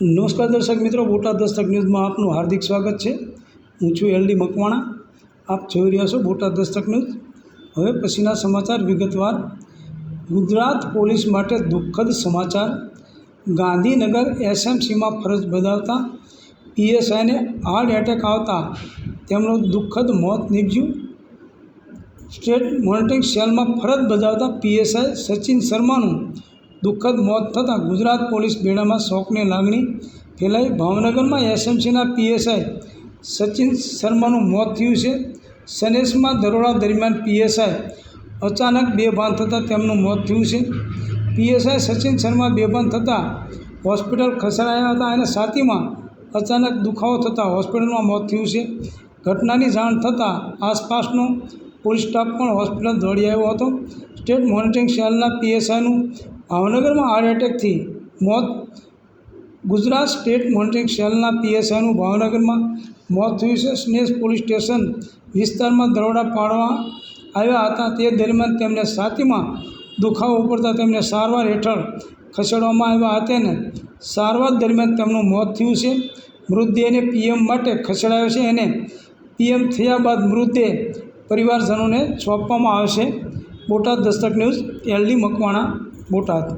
નમસ્કાર દર્શક મિત્રો, બોટાદ દસ્તક ન્યૂઝમાં આપનું હાર્દિક સ્વાગત છે. હું છું એલડી મકવાણા. આપ જોઈ રહ્યા છો બોટાદ દસ્તક ન્યૂઝ. હવે પછીના સમાચાર વિગતવાર. ગુજરાત પોલીસ માટે દુઃખદ સમાચાર. ગાંધીનગર એસએમસીમાં ફરજ બજાવતા પીએસઆઈને હાર્ટ એટેક આવતા તેમનું દુઃખદ મોત નીપજ્યું. સ્ટેટ મોનિટરિંગ સેલમાં ફરજ બજાવતા પીએસઆઈ સચિન શર્માનું દુઃખદ મોત થતાં ગુજરાત પોલીસ બેડામાં શોકની લાગણી ફેલાઈ. ભાવનગરમાં એસએમસીના પીએસઆઈ સચિન શર્માનું મોત થયું છે. સનેશમાં દરોડા દરમિયાન પીએસઆઈ અચાનક બેભાન થતાં તેમનું મોત થયું છે. પીએસઆઈ સચિન શર્મા બેભાન થતાં હોસ્પિટલ ખસેડાયા હતા અને છાતીમાં અચાનક દુખાવો થતાં હોસ્પિટલમાં મોત થયું છે. ઘટનાની જાણ થતાં આસપાસનો પોલીસ સ્ટાફ પણ હોસ્પિટલ દોડી આવ્યો હતો. સ્ટેટ મોનિટરિંગ સેલના પીએસઆઈનું ભાવનગરમાં હાર્ટ એટેકથી મોત. ગુજરાત સ્ટેટ મોનિટરિંગ સેલના પીએસઆઈનું ભાવનગરમાં મોત થયું છે. સ્નેશ પોલીસ સ્ટેશન વિસ્તારમાં દરોડા પાડવા આવ્યા હતા. તે દરમિયાન તેમને છાતીમાં દુખાવો ઉપડતા તેમને સારવાર હેઠળ ખસેડવામાં આવ્યા હતા અને સારવાર દરમિયાન તેમનું મોત થયું છે. મૃતદેહને પીએમ માટે ખસેડાયો છે અને પીએમ થયા બાદ મૃતદેહ પરિવારજનોને સોંપવામાં આવશે Botad Dastak news L D Makwana. Botad